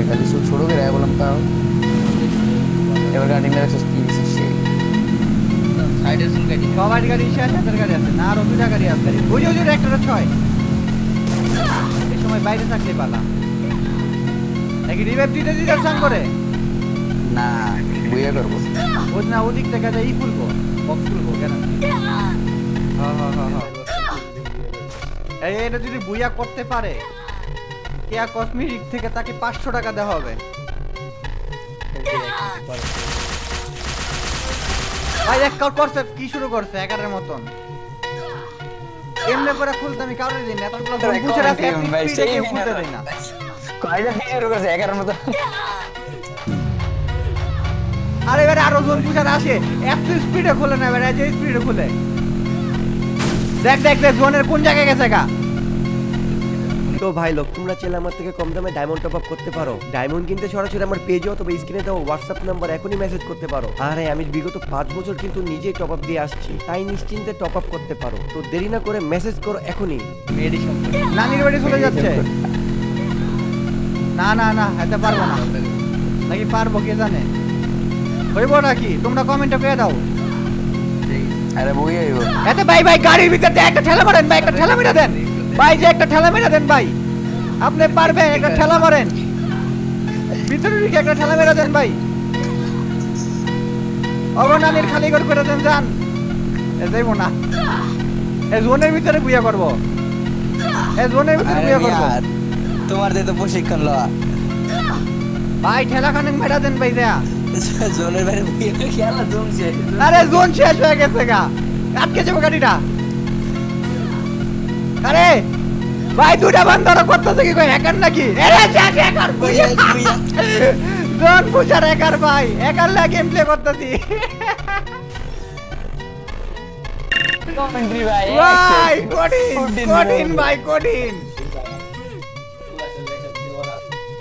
করে খালি শুধু ছোট করে বললাম তাও এবার গাড়ি মেরে কি দিছিস সে? গাড়ি। গাড়ি আছে না আরও দুটা গাড়ি আছে। ওই যে ওই যে একটা ছয়। এই সময় বাইরে থাকলে পালা নাকি রিভাইভ দিতে দিতে চান করে। না বুইয়া করব ও না ওদিক থেকে ই বক্স কেন? হ্যাঁ হ্যাঁ হ্যাঁ হ্যাঁ। এই এটা যদি বুইয়া করতে পারে কেয়া কসমেটিক থেকে তাকে পাঁচশো টাকা দেওয়া হবে। ভাই এক করছে কি শুরু করছে? এগারের মতন। এমনি করে খুলতে আমি কাউরে দিই না এতগুলো ফোন বুঝে কেউ খুলতে দেয় না। কয়টা শুরু করছে? এগারোর মতো। আর এবারে আরও জন বুঝার আসে এত স্পিডে খুলে না এবারে যে স্পিডে খুলে। দেখ দেখ দেখ জোনের কোন জায়গায় গেছে গা? তো ভাই লোক তোমরা চাইলে আমার থেকে কম দামে ডায়মন্ড টপ আপ করতে পারো। ডায়মন্ড কিনতে সরাসরি আমার পেজে অথবা স্ক্রিনে দেওয়া হোয়াটসঅ্যাপ নাম্বার এখনই মেসেজ করতে পারো। আর হ্যাঁ, আমি বিগত পাঁচ বছর কিন্তু নিজেই টপ আপ দিয়ে আসছি। তাই নিশ্চিন্তে টপ আপ করতে পারো। তো দেরি না করে মেসেজ করো এখনই। নানির বাড়ি চলে যাচ্ছে। না না না এতে পারব না। নাকি পারব কে জানে? হইব নাকি? তোমরা কমেন্টে পেয়ে দাও। আরে বুইয়া হইব এতে ভাই ভাই গাড়ির ভিতর একটা ঠেলা মারেন ভাই একটা ঠেলা মেরে দেন। ভাই যে একটা ঠেলা মেরে দেন ভাই। আপনি পারবেন একটা ঠেলা মারেন। ভিতরে দিকে একটা ঠেলা মেরে দেন ভাই। অগনানির খালি করে করে দেন যান। এ যাইবো না। এ জোনের ভিতরে বুয়া করব। এ জোনের ভিতরে বুয়া করব। তোমার দিয়ে তো প্রশিক্ষণ লওয়া। ভাই ঠেলা খানে মেরা দেন ভাই দেয়া জোনের বাইরে বুইয়া খেলা জমছে। আরে জোন শেষ হয়ে গেছে গা। আটকে যাব গাড়িটা। আরে ভাই দুটা ধরো করতেছে কি কই হ্যাকার নাকি? আরে যাক হ্যাকার জোন বুঝার হ্যাকার ভাই। হ্যাকার লাগে গেম প্লে করতেছি কমেন্ট্রি ভাই। ভাই কঠিন কঠিন। ভাই কঠিন।